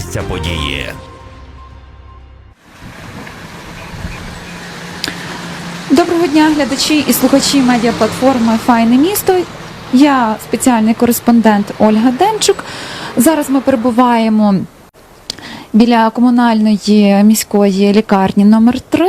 місця події. Доброго дня, глядачі і слухачі медіаплатформи Файне місто. Я спеціальний кореспондент Ольга Демчук. Зараз ми перебуваємо біля комунальної міської лікарні номер 3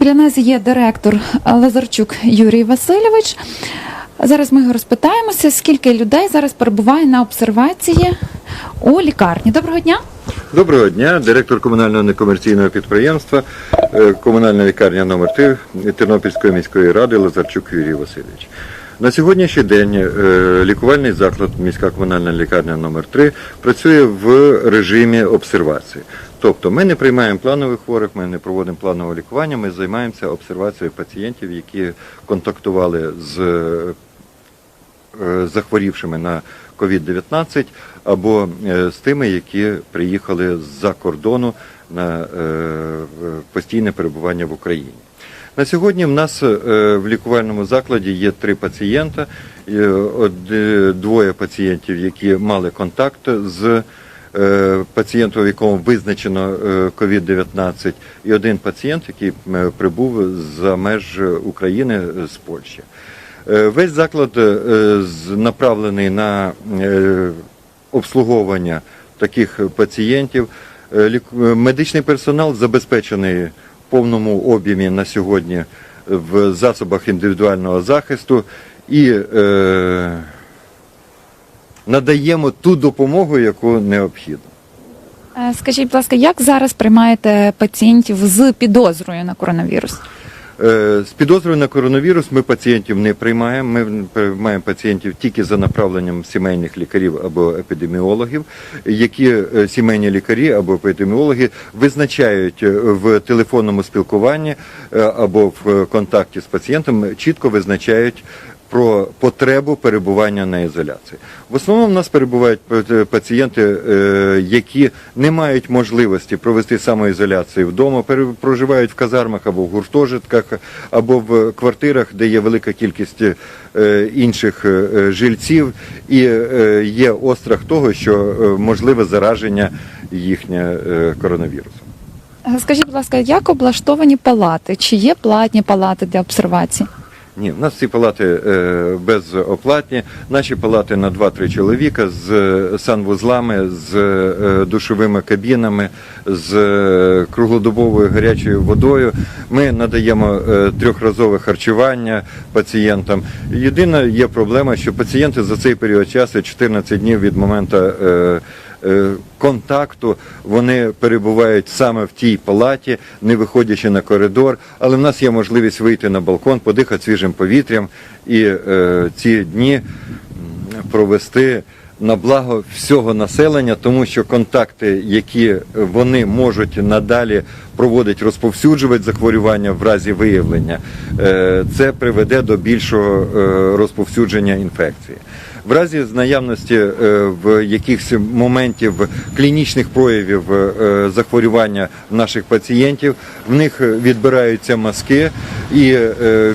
Біля нас є директор Лазарчук Юрій Васильович. Зараз ми розпитаємося, скільки людей зараз перебуває на обсервації у лікарні. Доброго дня. Доброго дня, директор комунального некомерційного підприємства, е, комунальна лікарня номер 3 Тернопільської міської ради Лазарчук Юрій Васильович. На сьогоднішній день е, лікувальний заклад міська комунальна лікарня номер 3 працює в режимі обсервації. Тобто ми не приймаємо планових хворих, ми не проводимо планове лікування, ми займаємося обсервацією пацієнтів, які контактували з е, захворівшими на COVID-19 або е, з тими, які приїхали з-за кордону на е, постійне перебування в Україні. На сьогодні в нас е, в лікувальному закладі є три пацієнта, е, двоє пацієнтів, які мали контакт з е, пацієнтом, в якому визначено е, COVID-19, і один пацієнт, який е, прибув за меж України е, з Польщі. Е, Весь заклад е, направлений на е, обслуговування таких пацієнтів. Медичний персонал забезпечений в повному об'ємі на сьогодні в засобах індивідуального захисту і надаємо ту допомогу, яку необхідно. Скажіть, будь ласка, як зараз приймаєте пацієнтів з підозрою на коронавірус? Е, З підозрою на коронавірус ми пацієнтів не приймаємо. Ми приймаємо пацієнтів тільки за направленням сімейних лікарів або епідеміологів, які е, сімейні лікарі або епідеміологи визначають е, в телефонному спілкуванні або в контакті з пацієнтом, чітко визначають. Про потребу перебування на ізоляції. В основному в нас перебувають е, пацієнти, е, які не мають можливості провести самоізоляцію вдома, проживають в казармах або в гуртожитках, або в квартирах, де є велика кількість е, інших жильців, і є острах того, що можливе зараження їхнє коронавірусом. Скажіть, будь ласка, як облаштовані палати? Чи є платні палати для обсервації? Ні, в нас ці палати е, безоплатні. Наші палати на 2-3 чоловіка з е, санвузлами, з е, душовими кабінами, з е, круглодобовою гарячою водою. Ми надаємо е, трьохразове харчування пацієнтам. Єдина є проблема, що пацієнти за цей період часу, 14 днів від моменту. е, е, Контакту вони перебувають саме в тій палаті, не виходячи на коридор, але в нас є можливість вийти на балкон, подихати свіжим повітрям і е, ці дні провести на благо всього населення, тому що контакти, які вони можуть надалі проводити, розповсюджувати захворювання в разі виявлення, е, це приведе до більшого е, розповсюдження інфекції. В разі наявності е, в якихось моментів клінічних проявів е, захворювання наших пацієнтів, в них відбираються маски і е,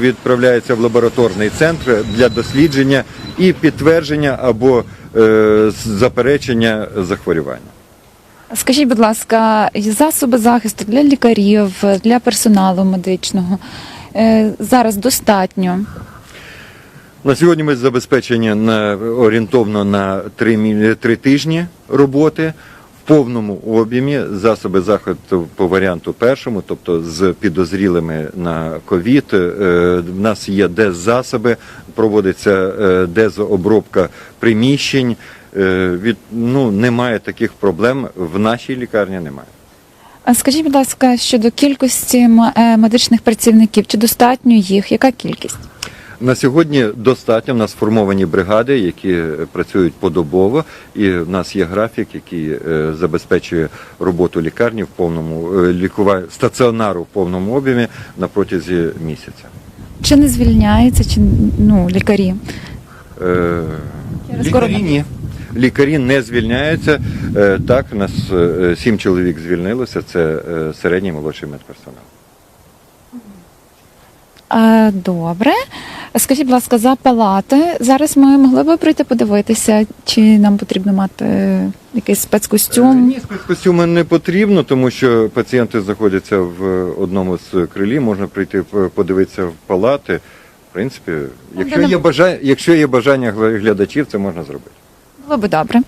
відправляються в лабораторний центр для дослідження і підтвердження або заперечення захворювання. Скажіть, будь ласка, засоби захисту для лікарів, для персоналу медичного зараз достатньо? На сьогодні ми забезпечені на орієнтовно на три, мі- три тижні роботи в повному об'ємі засоби захисту по варіанту першому, тобто з підозрілими на ковід. Е, В нас є деззасоби, проводиться е, дезобробка приміщень. Е, Від ну немає таких проблем в нашій лікарні. Немає. А скажіть, будь ласка, щодо кількості медичних працівників, чи достатньо їх? Яка кількість? На сьогодні достатньо. В нас сформовані бригади, які е, працюють подобово, і в нас є графік, який е, забезпечує роботу лікарні в повному е, стаціонару в повному об'ємі на протязі місяця. Чи не звільняються, чи ну лікарі? Е, Лікарі ні. Лікарі не звільняються. Так, у нас сім чоловік звільнилося. Це середній молодший медперсонал. Добре. Скажіть, будь ласка, за палати. Зараз ми могли би прийти подивитися, чи нам потрібно мати якийсь Е, спецкостюм. Ні, спецкостюму не потрібно, тому що пацієнти знаходяться в одному з крилі, можна прийти подивитися в палати. В принципі, якщо є бажання, якщо є бажання глядачів, це можна зробити. Було би добре.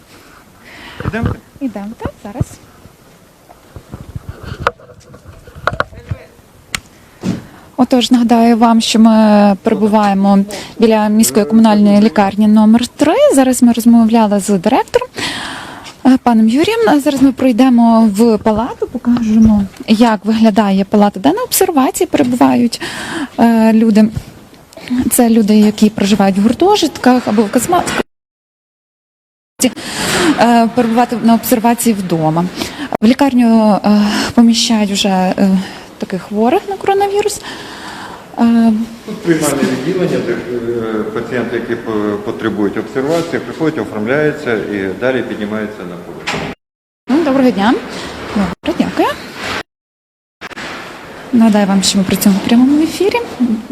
Йдемо? Ідемо, так, зараз. Отож, нагадаю вам, що ми перебуваємо біля міської комунальної лікарні номер 3 Зараз ми розмовляли з директором е, паном Юрієм. Зараз ми пройдемо в палату, покажемо, як виглядає палата, де на обсервації перебувають е, люди. Це люди, які проживають в гуртожитках або в казматах е, перебувати на обсервації вдома. В лікарню поміщають вже таких хворих на коронавірус. Е, Тут приймальне відділення, де е, пацієнти, які потребують обсервації, приходять, оформляються і далі піднімаються на поверх. ну, Доброго дня. Добре, дякую. Нагадаю вам, що ми працюємо в прямому ефірі.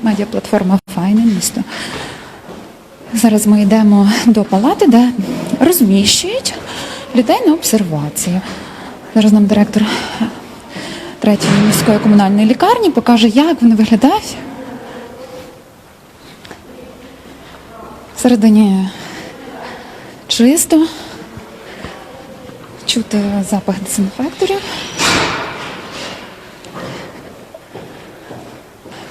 Медіаплатформа Файне місто. Зараз ми йдемо до палати, де розміщують людей на обсервацію. Зараз нам директор третьої міської комунальної лікарні покаже, як вони виглядають. Всередині чисто, чути запах дезінфекторів.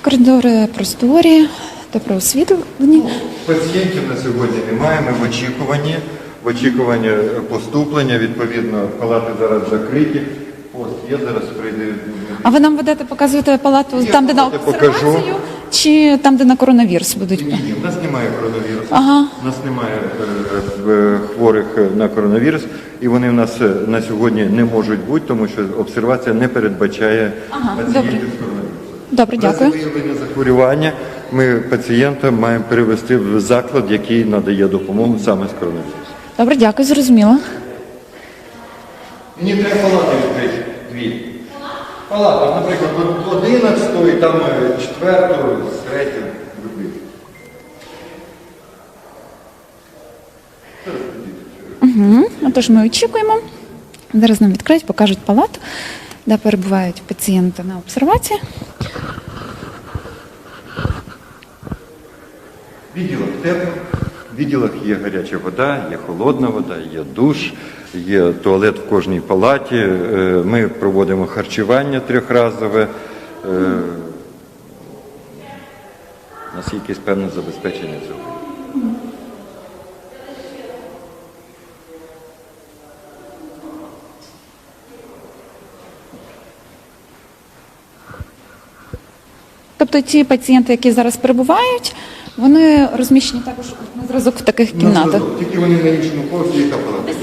Коридори просторі, добре освітлені. Пацієнтів на сьогодні немає. Ми в очікуванні. В очікуванні поступлення, відповідно, палати зараз закриті. Є, зараз прийде. А ви нам будете показувати палату Ні, там, де на я покажу. обсервацію, чи там, де на коронавірус будуть? Ні, ні, в нас немає коронавірусу. Ага. У нас немає е, е, хворих на коронавірус, і вони в нас е, на сьогодні не можуть бути, тому що обсервація не передбачає Ага, пацієнтів добре. з коронавірусом. Добре, дякую. виявлення захворювання ми пацієнта маємо перевести в заклад, який надає допомогу саме з коронавірусом. Добре, дякую, зрозуміло. Мені треба палати. Палата, наприклад, от 11 і там 4, 3, любий. Угу. Отож, ми очікуємо. Зараз нам відкриють, покажуть палату, де перебувають пацієнти на обсервації. В відділах тепло, відділах є гаряча вода, є холодна вода, є душ, є туалет в кожній палаті. Е, Ми проводимо харчування трьохразове. У нас якесь певне забезпечення цього. Тобто ті пацієнти, які зараз перебувають, вони розміщені також на зразок в таких кімнатах. Тільки вони на іншому поверсі, яка палата.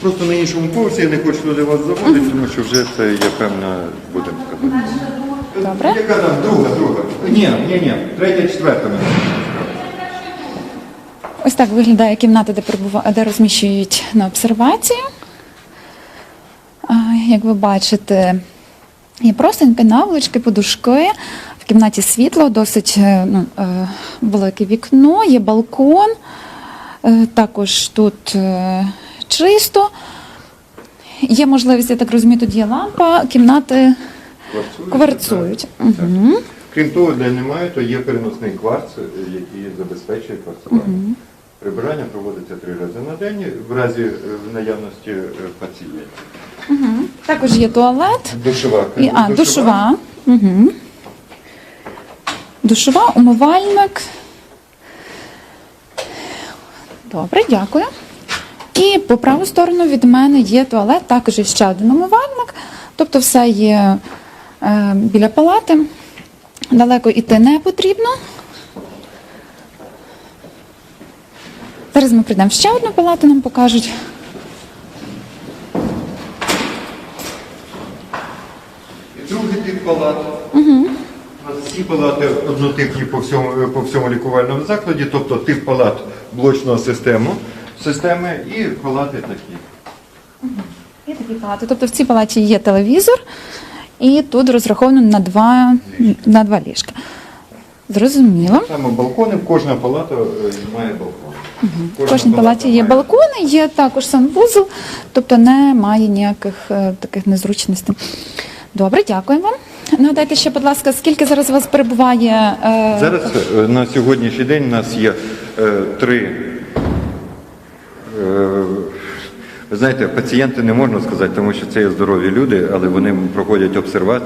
Просто на іншому поверсі я не хочу туди вас заводити, тому що вже це є певна, будемо сказати. Добре. Яка там друга, друга? Ні, ні, ні, третя, четверта. ми Ось так виглядає кімната, де перебува... де розміщують на обсервацію. А, Як ви бачите, є простенькі наволочки, подушки. В кімнаті світло, досить е, ну, е, велике вікно, є балкон. Е, Також тут чисто. Є можливість, я так розумію, тут є лампа, кімнати Кварцують, кварцують. так. Угу. Крім того, де немає, то є переносний кварц, який забезпечує кварцування. Прибирання проводиться три рази на день в разі в наявності е, пацієнтів. Також є туалет. Душова. І, а, душова. Угу. Душова, умивальник. Добре, дякую. І по праву сторону від мене є туалет, також ще один умивальник. Тобто все є е, біля палати. Далеко йти не потрібно. Зараз ми прийдемо в ще одну палату, нам покажуть. І палат. У нас всі палати однотипні по всьому, по всьому лікувальному закладі, тобто тип палат блочного систему, системи і палати такі. Є такі палати. Тобто в цій палаті є телевізор І тут розраховано на два, на два ліжка. Зрозуміло. Саме балкони, кожна палата е, має балкон. В кожній палаті є має- балкони, є також санвузол, тобто немає ніяких е, таких незручностей. Добре, дякую вам. Нагадайте ще, будь ласка, скільки зараз у вас перебуває? е, Зараз е, на сьогоднішній день у нас є е, три. е, Ви знаєте, пацієнти не можна сказати, тому що це є здорові люди, але вони проходять обсервацію.